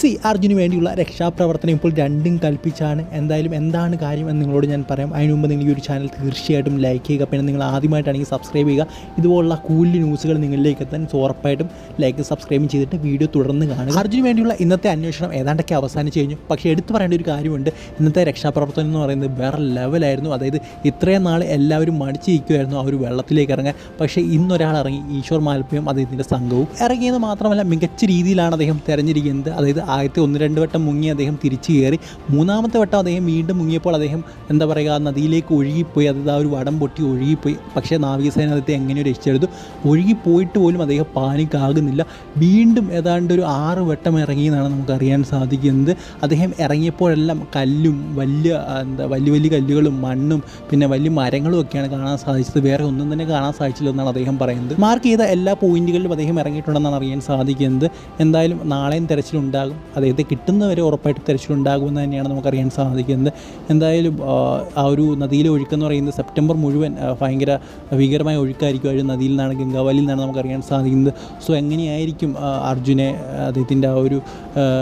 C അർജുന് വേണ്ടിയുള്ള രക്ഷാപ്രവർത്തനം ഇപ്പോൾ രണ്ടും കൽപ്പിച്ചാണ്. എന്തായാലും എന്താണ് കാര്യം എന്ന് നിങ്ങളോട് ഞാൻ പറയാം. അതിന് മുമ്പ് നിങ്ങൾ ഈ ഒരു ചാനൽ തീർച്ചയായിട്ടും ലൈക്ക് ചെയ്യുക. പിന്നെ നിങ്ങൾ ആദ്യമായിട്ടാണെങ്കിൽ സബ്സ്ക്രൈബ് ചെയ്യുക. ഇതുപോലുള്ള കൂടുതൽ ന്യൂസുകൾ നിങ്ങളിലേക്ക് എത്താൻ ഉറപ്പായിട്ടും ലൈക്ക് സബ്സ്ക്രൈബ് ചെയ്തിട്ട് വീഡിയോ തുടർന്ന് കാണുക. അർജുന് വേണ്ടിയുള്ള ഇന്നത്തെ അന്വേഷണം ഏതാണ്ടൊക്കെ അവസാനിച്ച് കഴിഞ്ഞു. പക്ഷേ എടുത്തു പറയേണ്ട ഒരു കാര്യമുണ്ട്. ഇന്നത്തെ രക്ഷാപ്രവർത്തനം എന്ന് പറയുന്നത് വേറെ ലെവലായിരുന്നു അതായത് ഇത്രയും നാൾ എല്ലാവരും മടിച്ചിരിക്കുമായിരുന്നു ആ ഒരു വെള്ളത്തിലേക്ക് ഇറങ്ങാൻ. പക്ഷേ ഇന്നൊരാൾ ഇറങ്ങി ഈശ്വർ മാൽപ്പയും അദ്ദേഹത്തിന്റെ സംഘവും. ഇറങ്ങിയത് മാത്രമല്ല മികച്ച രീതിയിലാണ് അദ്ദേഹം തിരഞ്ഞിരിക്കുന്നത് അതായത് ആദ്യത്തെ ഒന്ന് രണ്ട് വട്ടം മുങ്ങി അദ്ദേഹം തിരിച്ചു കയറി. മൂന്നാമത്തെ വട്ടം അദ്ദേഹം വീണ്ടും മുങ്ങിയപ്പോൾ അദ്ദേഹം എന്താ പറയുക നദിയിലേക്ക് ഒഴുകിപ്പോയി. അതായത് ആ ഒരു വടം പൊട്ടി ഒഴുകിപ്പോയി. പക്ഷേ നാവികസേന അദ്ദേഹത്തെ എങ്ങനെയോ രക്ഷിച്ചെടുത്തു. ഒഴുകിപ്പോയിട്ട് പോലും അദ്ദേഹം പാനിക്കാകുന്നില്ല. വീണ്ടും ഏതാണ്ട് ഒരു ആറ് വട്ടം ഇറങ്ങി എന്നാണ് നമുക്ക് അറിയാൻ സാധിക്കുന്നത്. അദ്ദേഹം ഇറങ്ങിയപ്പോഴെല്ലാം കല്ലും വലിയ എന്താ വലിയ വലിയ കല്ലുകളും മണ്ണും പിന്നെ വലിയ മരങ്ങളും ഒക്കെയാണ് കാണാൻ സാധിച്ചത്. വേറെ ഒന്നും തന്നെ കാണാൻ സാധിച്ചില്ല എന്നാണ് അദ്ദേഹം പറയുന്നത്. മാർക്ക് ചെയ്ത എല്ലാ പോയിന്റുകളിലും അദ്ദേഹം ഇറങ്ങിയിട്ടുണ്ടെന്നാണ് അറിയാൻ സാധിക്കുന്നത്. എന്തായാലും നാളെയും തെരച്ചിലുണ്ടാകും. അദ്ദേഹത്തെ കിട്ടുന്നവരെ ഉറപ്പായിട്ട് തെരച്ചിലുണ്ടാകുമെന്ന് തന്നെയാണ് നമുക്കറിയാൻ സാധിക്കുന്നത്. എന്തായാലും ആ, ഒരു നദിയിലെ ഒഴുക്കെന്ന് പറയുന്നത് സെപ്റ്റംബർ മുഴുവൻ ഭയങ്കര ഭീകരമായ ഒഴുക്കായിരിക്കും ആ ഒരു നദിയിൽ നിന്നാണ് ഗംഗാവലിയിൽ നിന്നാണ് നമുക്കറിയാൻ സാധിക്കുന്നത്. സോ എങ്ങനെയായിരിക്കും അർജുനെ അദ്ദേഹത്തിന്റെ ആ ഒരു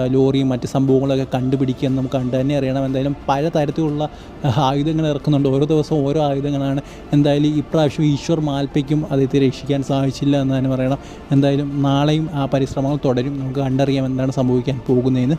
ലോറിയും മറ്റ് സംഭവങ്ങളൊക്കെ കണ്ടുപിടിക്കുക എന്ന് നമുക്ക് കണ്ടു തന്നെ അറിയണം. എന്തായാലും പല തരത്തിലുള്ള ആയുധങ്ങൾ ഇറക്കുന്നുണ്ട്. ഓരോ ദിവസവും ഓരോ ആയുധങ്ങളാണ്. എന്തായാലും ഇപ്രാവശ്യം ഈശ്വർ മാൽപ്പയ്ക്കും അദ്ദേഹത്തെ രക്ഷിക്കാൻ സാധിച്ചില്ല എന്ന് തന്നെ പറയണം. എന്തായാലും നാളെയും ആ പരിശ്രമങ്ങൾ തുടരും. നമുക്ക് കണ്ടറിയാം എന്താണ് സംഭവിക്കാൻ bu Ogunay'ını